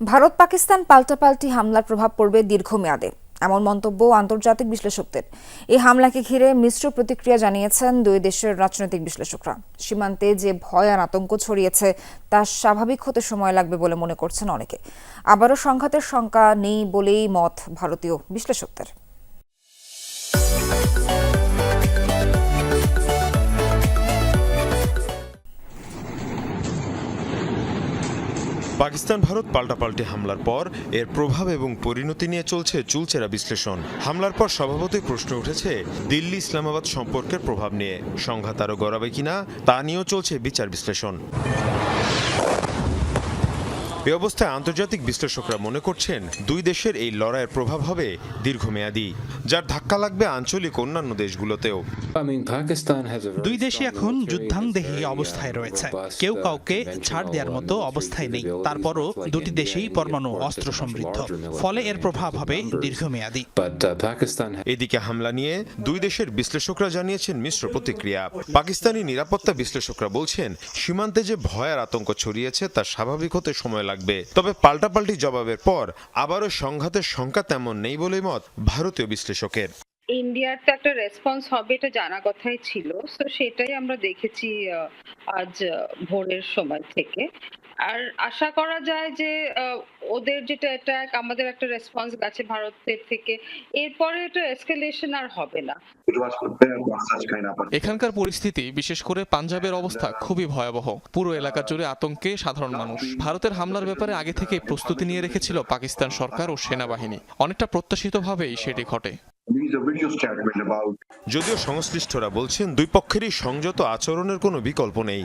ভারত পাকিস্তান পাল্টাপাল্টি হামলার প্রভাব পড়বে দীর্ঘমেয়াদে, এমন মন্তব্য আন্তর্জাতিক বিশ্লেষকদের। এই হামলাকে ঘিরে মিশ্র প্রতিক্রিয়া জানিয়েছেন দুই দেশের রাজনৈতিক বিশ্লেষকরা। সীমান্তে যে ভয় আর আতঙ্ক ছড়িয়েছে, তা স্বাভাবিক হতে সময় লাগবে বলে মনে করছেন অনেকে। আবারও সংঘাতের শঙ্কা নেই বলেই মত ভারতীয় বিশ্লেষকদের। পাকিস্তান ভারত পাল্টাপাল্টি হামলার পর এর প্রভাব এবং পরিণতি নিয়ে চলছে চুলচেরা বিশ্লেষণ। হামলার পর স্বভাবতই প্রশ্ন উঠেছে, দিল্লি ইসলামাবাদ সম্পর্কের প্রভাব নিয়ে। সংঘাত আরও গড়াবে কিনা, তা নিয়েও চলছে বিচার বিশ্লেষণ। এ অবস্থায় আন্তর্জাতিক বিশ্লেষকরা মনে করছেন দুই দেশের এই লড়াইয়ের প্রভাব হবে দীর্ঘমেয়াদী যার ধাক্কা লাগবে আঞ্চলিক অন্যান্য দেশগুলোতেও। দুই দেশই এখন যুদ্ধাংদেহী অবস্থায় রয়েছে। কেউ কাউকে ছাড় দেওয়ার মতো অবস্থায় নেই। তারপরও দুটি দেশেই পরমাণু অস্ত্র সমৃদ্ধ। ফলে এর প্রভাব হবে দীর্ঘমেয়াদী। এদিকে হামলা নিয়ে দুই দেশের বিশ্লেষকরা জানিয়েছেন মিশ্র প্রতিক্রিয়া। পাকিস্তানি নিরাপত্তা বিশ্লেষকরা বলছেন সীমান্তে যে ভয় আর আতঙ্ক ছড়িয়েছে তা স্বাভাবিক হতে সময় লাগবে। তবে পাল্টাপাল্টি জবাবের পর আবারও সংঘাতের সংখ্যা তেমন নেই বলে মত ভারতীয় বিশ্লেষকের। ইন্ডিয়ার তো একটা রেসপন্স হবে, এটা জানা কথাই ছিল। তো সেটাই আমরা দেখেছি আজ ভোরের সময় থেকে। আর আশা করা যায় যে আহ, ওদের যেটা অ্যাটাক আমাদের একটা রেসপন্স গেছে ভারতের থেকে। এরপরে এটা এসকেলেশন আর হবে না। এখানকার পরিস্থিতি বিশেষ করে পাঞ্জাবের অবস্থা খুবই ভয়াবহ। পুরো এলাকা জুড়ে আতঙ্কে সাধারণ মানুষ। ভারতের হামলার ব্যাপারে আগে থেকে প্রস্তুতি নিয়ে রেখেছিল পাকিস্তান সরকার ও সেনাবাহিনী। অনেকটা প্রত্যাশিতভাবেই সেটি ঘটে। যদিও সংশ্লিষ্টরা বলছেন দুই পক্ষেরই সংযত আচরণের কোনো বিকল্প নেই।